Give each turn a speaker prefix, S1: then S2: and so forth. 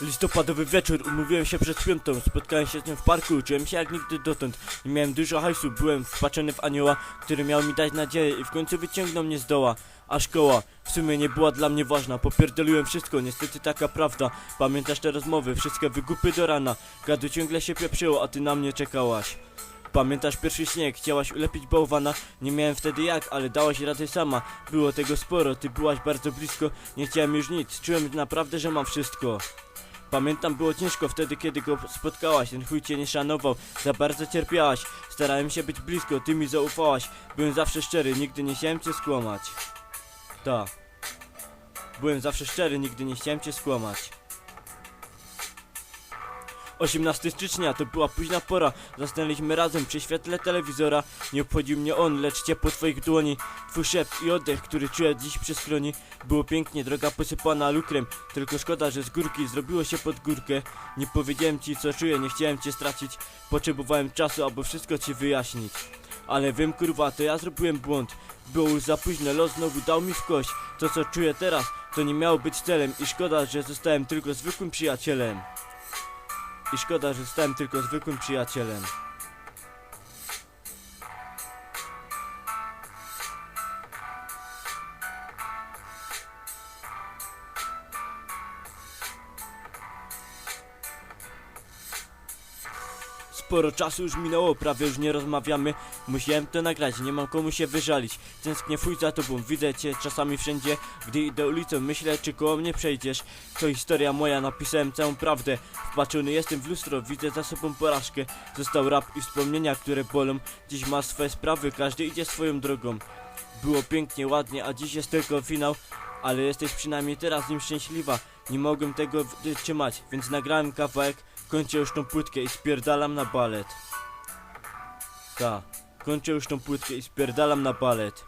S1: Listopadowy wieczór, umówiłem się przed piątą, spotkałem się z nią w parku, czułem się jak nigdy dotąd. Nie miałem dużo hajsu, byłem wpatrzony w anioła, który miał mi dać nadzieję i w końcu wyciągnął mnie z doła. A szkoła w sumie nie była dla mnie ważna, popierdoliłem wszystko, niestety taka prawda. Pamiętasz te rozmowy, wszystkie wygupy do rana, gadu ciągle się pieprzyło, a ty na mnie czekałaś. Pamiętasz pierwszy śnieg, chciałaś ulepić bałwana, nie miałem wtedy jak, ale dałaś radę sama. Było tego sporo, ty byłaś bardzo blisko, nie chciałem już nic, czułem naprawdę, że mam wszystko. Pamiętam, było ciężko wtedy, kiedy go spotkałaś, ten chuj cię nie szanował, za bardzo cierpiałaś, starałem się być blisko, ty mi zaufałaś, byłem zawsze szczery, nigdy nie chciałem cię skłamać. Ta. Byłem zawsze szczery, nigdy nie chciałem cię skłamać. 18 stycznia to była późna pora. Zasnęliśmy razem przy świetle telewizora. Nie obchodził mnie on, lecz ciepło twoich dłoni. Twój szept i oddech, który czuję dziś przy skroni. Było pięknie, droga posypana lukrem. Tylko szkoda, że z górki zrobiło się pod górkę. Nie powiedziałem ci co czuję, nie chciałem cię stracić. Potrzebowałem czasu, aby wszystko ci wyjaśnić. Ale wiem kurwa, to ja zrobiłem błąd. Było już za późno, los znowu dał mi w kość. To co czuję teraz, to nie miało być celem i szkoda, że zostałem tylko zwykłym przyjacielem. I szkoda, że zostałem tylko zwykłym przyjacielem. Sporo czasu już minęło, prawie już nie rozmawiamy. Musiałem to nagrać, nie mam komu się wyżalić. Tęsknię fuj za tobą, widzę cię czasami wszędzie. Gdy idę ulicą, myślę czy koło mnie przejdziesz. To historia moja, napisałem całą prawdę. Wpatrzony jestem w lustro, widzę za sobą porażkę. Został rap i wspomnienia, które bolą. Dziś ma swoje sprawy, każdy idzie swoją drogą. Było pięknie, ładnie, a dziś jest tylko finał. Ale jesteś przynajmniej teraz nim szczęśliwa Nie mogłem tego wytrzymać, więc nagrałem kawałek Kończę już tą płytkę i spierdalam na balet. Ta, kończę już tą płytkę i spierdalam na balet